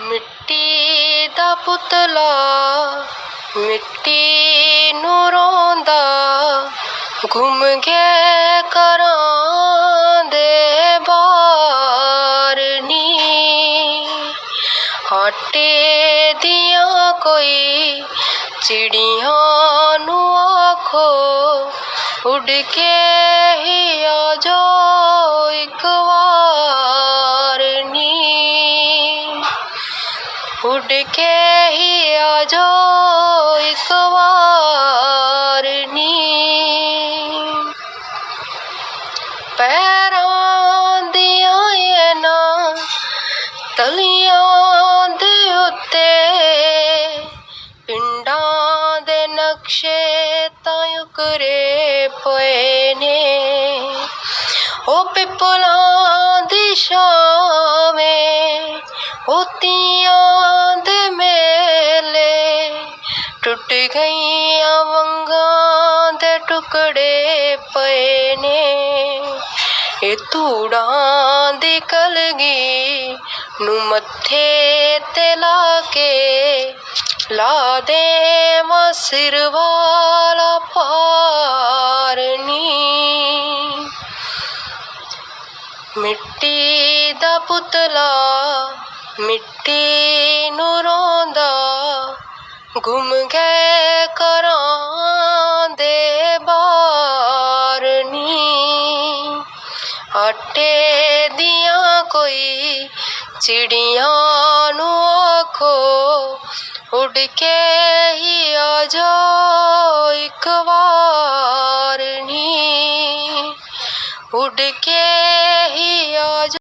ਮਿੱਟੀ ਦਾ ਪੁਤਲਾ, ਮਿੱਟੀ ਨੂੰ ਰੋਂਦਾ, ਘੁੰਮ ਗਿਆ ਘਰਾਂ ਦੇ ਬਾਹਰ ਨੀ। ਆਟੇ ਦੀਆਂ ਕੋਈ ਚਿੜੀਆਂ ਨੂੰ ਆਖੋ, ਉੱਡ ਕੇ ਹੀ ਆ ਜਾਓ। ਉੱਡ ਕੇ ਹੀ ਆ ਜਾਓ ਇੱਕ ਵਾਰ ਨੀ। ਪੈਰਾਂ ਦੀਆਂ ਇਹਨਾਂ ਤਲੀਆਂ ਦੇ ਉੱਤੇ ਪਿੰਡਾਂ ਦੇ ਨਕਸ਼ੇ ਤਾਂ ਉਕਰੇ ਪਏ ਨੇ। ਉਹ ਪਿੱਪਲਾਂ ਦੀ ਛਾਵੇਂ ਹੋਤੀਆਂ ਗਈਆਂ ਵੰਗਾਂ ਦੇ ਟੁਕੜੇ ਪਏ ਨੇ। ਇਹ ਧੂੜਾਂ ਦੀ ਕਲਗੀ ਨੂੰ ਮੱਥੇ ਤੇ ਲਾ ਕੇ ਲਾ ਦੇ ਮਾਂ ਵਾਲਾ ਪਾਰਨੀ ਮਿੱਟੀ ਦਾ ਪੁਤਲਾ ਮਿੱਟੀ ਨੂੰ ਰੋਂਦਾ ਗੁੰਮ ਗਏ ਘਰਾਂ ਦੇ ਬਾਹਰ ਨੀ ਆਟੇ ਦੀਆਂ ਕੋਈ ਚਿੜੀਆਂ ਨੂੰ ਆਖੋ ਉੱਡ ਕੇ ਹੀ ਆ ਜਾਓ ਇੱਕ ਵਾਰ ਨੀ ਉੱਡ ਕੇ ਹੀ ਆ ਜਾ